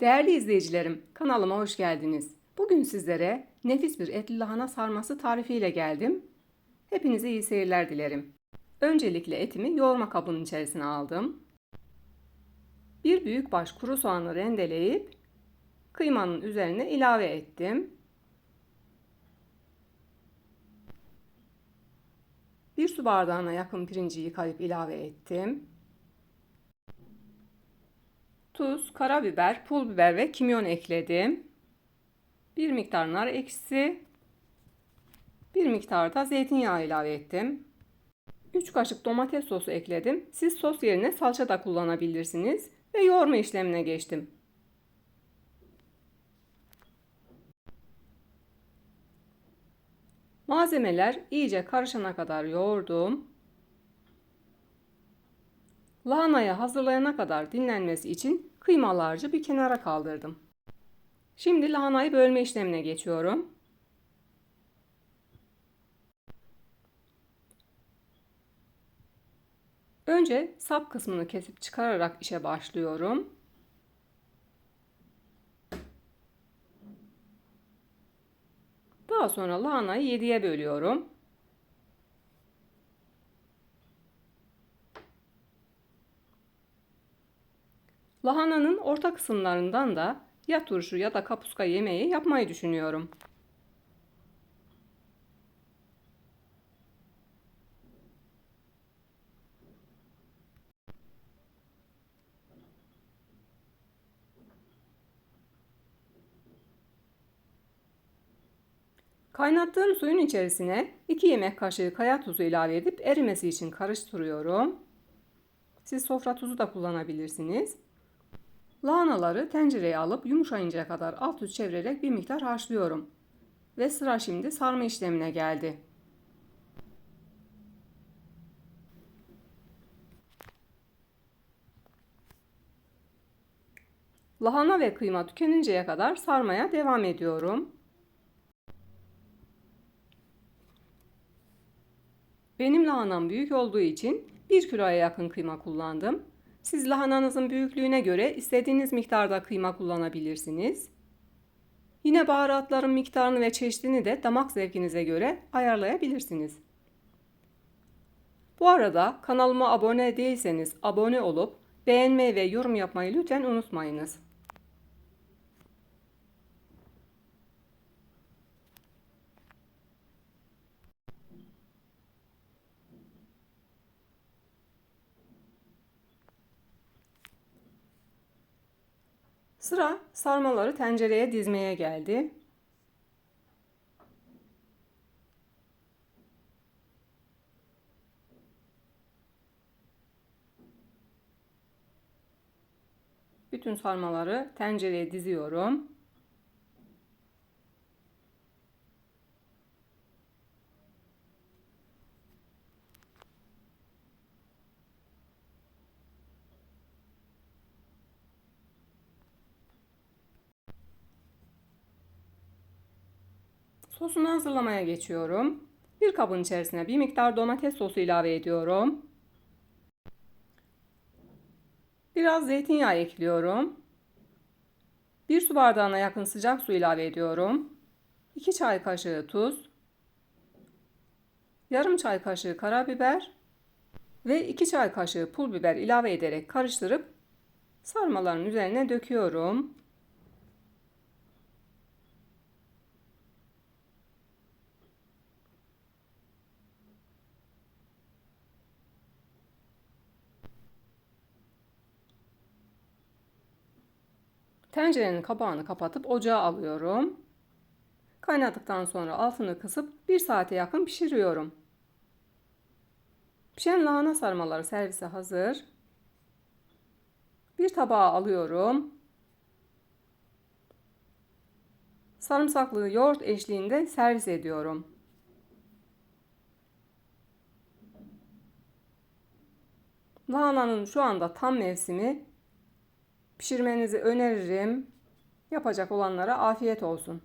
Değerli izleyicilerim, kanalıma hoş geldiniz. Bugün sizlere nefis bir etli lahana sarması tarifiyle geldim. Hepinize iyi seyirler dilerim. Öncelikle etimi yoğurma kabının içerisine aldım. Bir büyük baş kuru soğanı rendeleyip kıymanın üzerine ilave ettim. Bir su bardağına yakın pirinci yıkayıp ilave ettim. Tuz, karabiber, pul biber ve kimyon ekledim. Bir miktar nar ekşisi, bir miktar da zeytinyağı ilave ettim. 3 kaşık domates sosu ekledim. Siz sos yerine salça da kullanabilirsiniz ve yoğurma işlemine geçtim. Malzemeler iyice karışana kadar yoğurdum. Lahanayı hazırlayana kadar dinlenmesi için kıymalarca bir kenara kaldırdım. Şimdi lahanayı bölme işlemine geçiyorum. Önce sap kısmını kesip çıkararak işe başlıyorum. Daha sonra lahanayı 7'ye bölüyorum. Lahananın orta kısımlarından da ya turşu ya da kapuska yemeği yapmayı düşünüyorum. Kaynattığım suyun içerisine 2 yemek kaşığı kaya tuzu ilave edip erimesi için karıştırıyorum. Siz sofra tuzu da kullanabilirsiniz. Lahanaları tencereye alıp yumuşayıncaya kadar alt üst çevirerek bir miktar haşlıyorum. Ve sıra şimdi sarma işlemine geldi. Lahana ve kıyma tükeninceye kadar sarmaya devam ediyorum. Benim lahanam büyük olduğu için 1 kiloya yakın kıyma kullandım. Siz lahananızın büyüklüğüne göre istediğiniz miktarda kıyma kullanabilirsiniz. Yine baharatların miktarını ve çeşidini de damak zevkinize göre ayarlayabilirsiniz. Bu arada kanalıma abone değilseniz abone olup beğenmeyi ve yorum yapmayı lütfen unutmayınız. Sıra sarmaları tencereye dizmeye geldi. Bütün sarmaları tencereye diziyorum. Sosunu hazırlamaya geçiyorum. Bir kabın içerisine bir miktar domates sosu ilave ediyorum. Biraz zeytinyağı ekliyorum. Bir su bardağına yakın sıcak su ilave ediyorum. 2 çay kaşığı tuz. Yarım çay kaşığı karabiber ve 2 çay kaşığı pul biber ilave ederek karıştırıp sarmaların üzerine döküyorum. Tencerenin kapağını kapatıp ocağa alıyorum. Kaynadıktan sonra altını kısıp 1 saate yakın pişiriyorum. Pişen lahana sarmaları servise hazır. Bir tabağa alıyorum. Sarımsaklı yoğurt eşliğinde servis ediyorum. Lahananın şu anda tam mevsimi Pişirmenizi öneririm. Yapacak olanlara afiyet olsun.